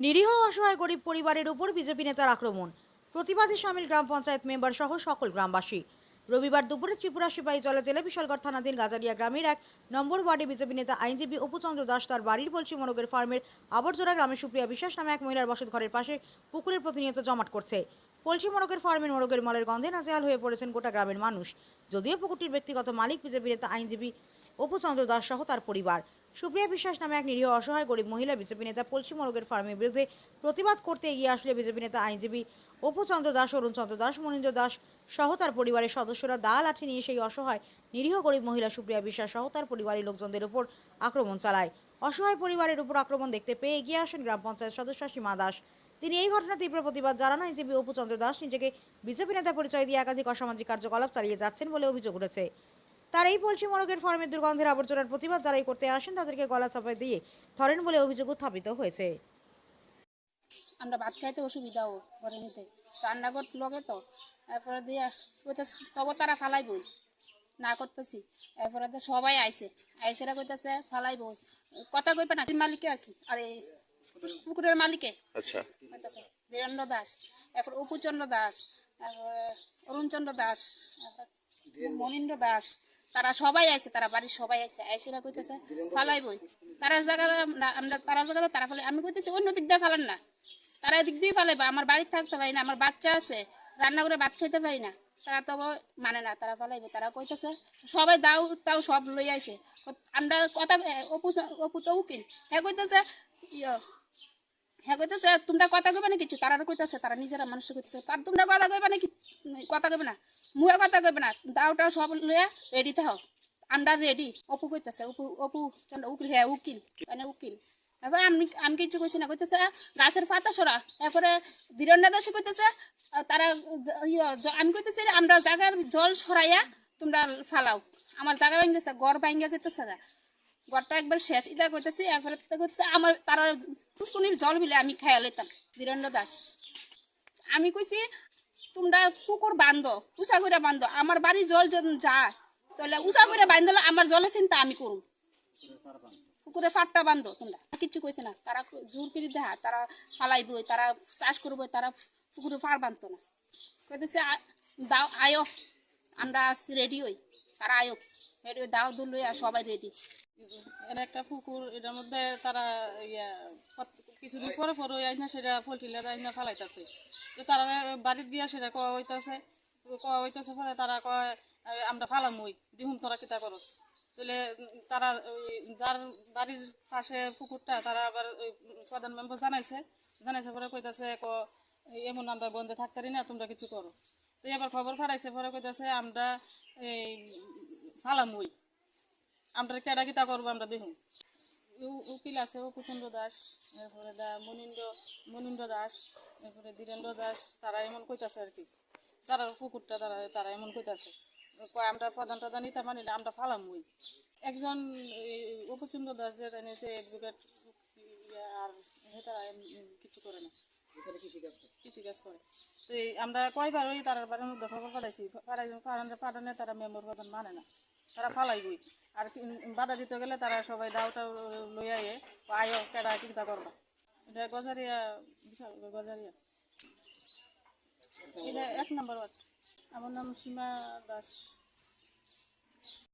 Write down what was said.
নিরীহ অসহায় গরিব পরিবারের উপর বিজেপি নেতার আক্রমণ। প্রতিবাদে সামিল গ্রাম পঞ্চায়েত মেম্বার সহ সকল গ্রামবাসী। রবিবার দুপুরে ত্রিপুরা সিপাহীজলা জেলা বিশালগড় থানাধীন গাজারিয়া গ্রামের এক নম্বর ওয়ার্ডে বিজেপি নেতা আইনজীবী অপুচন্দ্র দাস তার বাড়ির বলছি মনোগের ফার্মের আবর্জনা গ্রামে সুপ্রিয়া বিশ্বাস নামে এক মহিলার বসত ঘরের পাশে পুকুরের প্রতিনিয়ত জমাট করছে। পলসি মোরগের ফার্মের মোরগের মলের গন্ধে নাজেহাল হয়ে পড়েছেন গোটা গ্রামের মানুষ। যদিও পুকুরটির ব্যক্তিগত মালিক বিজেপি নেতা আইনজীবী অপুচন্দ্র দাস সহ তার পরিবার। সুপ্রিয়া বিশ্বাস নামে এক নিরীহ অসহায় গরিব মহিলা বিজেপি নেতা পলসি মোরগের ফার্মের বিরুদ্ধে প্রতিবাদ করতে এগিয়ে আসলে বিজেপি নেতা আইনজীবী অপুচন্দ্র দাস, অরুণচন্দ্র দাস, মনীন্দ্র দাস সহ তার পরিবারের সদস্যরা দা লাঠি নিয়ে সেই অসহায় নিরীহ গরিব মহিলা সুপ্রিয়া বিশ্বাস সহ তার পরিবারের লোকজনদের উপর আক্রমণ চালায়। অসহায় পরিবারের উপর আক্রমণ দেখতে পেয়ে এগিয়ে আসেন গ্রাম পঞ্চায়েত সদস্য সীমা দাস। তিনি এই ঘটনা তীব্র প্রতিবাদ জানান। আইনজীবী অপুচন্দ্র দাস নিজেকে বিজেপি নেতা পরিচয় দিয়ে একাধিক অসামাজিক কার্যকলাপ চালিয়ে যাচ্ছেন বলে অভিযোগ উঠেছে। তার এই পলসি মোরগের ফার্মের দুর্গন্ধের আবর্জনার প্রতিবাদ যারাই করতে আসেন তাদেরকে গলা চাপায় দিয়ে ধরেন বলে অভিযোগ উত্থাপিত হয়েছে। আমরা ভাত খাইতে অসুবিধা ও ঘরে নিতে। রান্না করতে লগে তো এরপরে দিয়ে কইতেছে তবু তারা ফালাইব না করতেছি। এরপরে দিয়ে সবাই আইছে। আইসেরা কইতেছে ফালাইব কথা কইবে না মালিকে আর কি। আরে পুকুরের মালিকে? আচ্ছা। বীরেন্দ্র দাস। এরপর অপুচন্দ্র দাস তারপরে অরুণচন্দ্র দাস তারপর মনীন্দ্র দাস তারা সবাই আইছে, তারা বাড়ির সবাই আইছে আইসেরা কইতেছে, ফালাইবই। তারা জায়গা আমরা তারা জায়গা তারা ফালাই আমি কইতেছি, অন্য দিক দিয়ে ফালান না। তারা এদিক দিয়ে ফালাইবা, আমার বাড়িতে থাকতে পারি না, আমার বাচ্চা আছে রান্না করে ভাত খেতে পারি না। তারা তো মানে না, তারা ফালাইবে তারা কইতেছে, সবাই দাও, তাও সব লই আইছে। আমরা কথা অপু অপু তো উকিল। হ্যাঁ কইতেছে ইয়ে হ্যাঁ কইতেছে, তোমরা কথা কইবে না কিছু? তারা কইতেছে, তারা নিজেরা মানুষ কইতেছে তার তোমরা কথা কইবে না কথা কইবে না। মুহে কথা কইবে না দাওটা সব লইয়া রেডি থাও আমরা রেডি অপু কইতেছে, অপু অপু চন্দ্র উকিল হ্যাঁ উকিল মানে উকিল। এবার আমি আমি কিছু কইছি না, কইতেছে, গাছের পাতা সরা। এরপরে ধীরেন্দ্র দাসে কইতেছে তারা আমি কইতেছি আমরা জায়গার জল সরাইয়া তোমরা ফালাও। আমার জায়গা ভেঙে গড় ভেঙে যেতেছে না গড়টা একবার শেষ ইদা করতেছি এরপরে করতেছে আমার, তারা পুষ্কনির জল বিলে আমি খাইয়া লইতাম ধীরেন্দ্র দাস আমি কইছি তোমরা শুকুর বান্ধ, উষা করে বান্ধ, আমার বাড়ি জল যদি যায়, তাহলে উষা করে বান্ধলে আমার জলের চিন্তা আমি করুম। পুকুরে ফাটটা বান্ধ তোমরা। কিচ্ছু কইছে না, তারা জোর করে দেখা তারা ফালাইব তারা চাষ করব তারা পুকুরে ফাড় বাঁধতো না। কেছে দাও, আয়ো। আমরা রেডি হই, তারা আয়ো। রেডি দাও দুল লইয়া সবাই রেডি এর একটা পুকুর, এটার মধ্যে তারা, ইয়া কিছুদিন পরে পরে ওই আইনা সেটা পোলট্রিলার আইনা ফালাইতেছে। তো তারা বাড়ির দিয়া সেটা কয়া হইতাছে কয়া হইতাছে পরে তারা কয় আমরা ফালাম ওই দিহুম তোরা কিতা করস? তাহলে, তারা ওই যার বাড়ির পাশে পুকুরটা, তারা আবার ওই প্রধান মেম্বার জানাইছে জানাইছে পরে কইতাছে ক এমন আমরা বন্ধে থাকতারি না, তোমরা কিছু করো। তো এবার খবর ফাড়াইছে পরে কইতাছে আমরা এই ফালাম ওই আমরা কেডা কিতা করব আমরা দেখুন উকিল আছে অপুচন্দ্র দাস এরপরে দা মনীন্দ্র মনীন্দ্র দাস এরপরে ধীরেন্দ্র দাস তারা এমন কইতাছে আর কি। যারা কুকুরটা তারা তারা এমন কইতাছে। কয় আমরা প্রধান প্রধান ইতা মানিলে আমরা ফালাম ওই একজন অপুচন্দ্র দাস যেটা এনেছে অ্যাডভোকেট আর তারা কিছু করে না। কৃষি কাজ করে। আমরা কয়বার ওই তার বারে মধ্যে খবর পাঠাইছি পাঠাই পাঠানে পাঠানে তারা মেম্বর প্রধান মানে না, তারা ফালাইবই। আর বাধা দিতে গেলে তারা সবাই দাওটা লই আয়ে আয়ো কেডা চিন্তা করবা। এটা গজারিয়া, বিশাল গজারিয়া। এটা এক নম্বর ওয়ার্ড। আমার নাম সীমা দাস।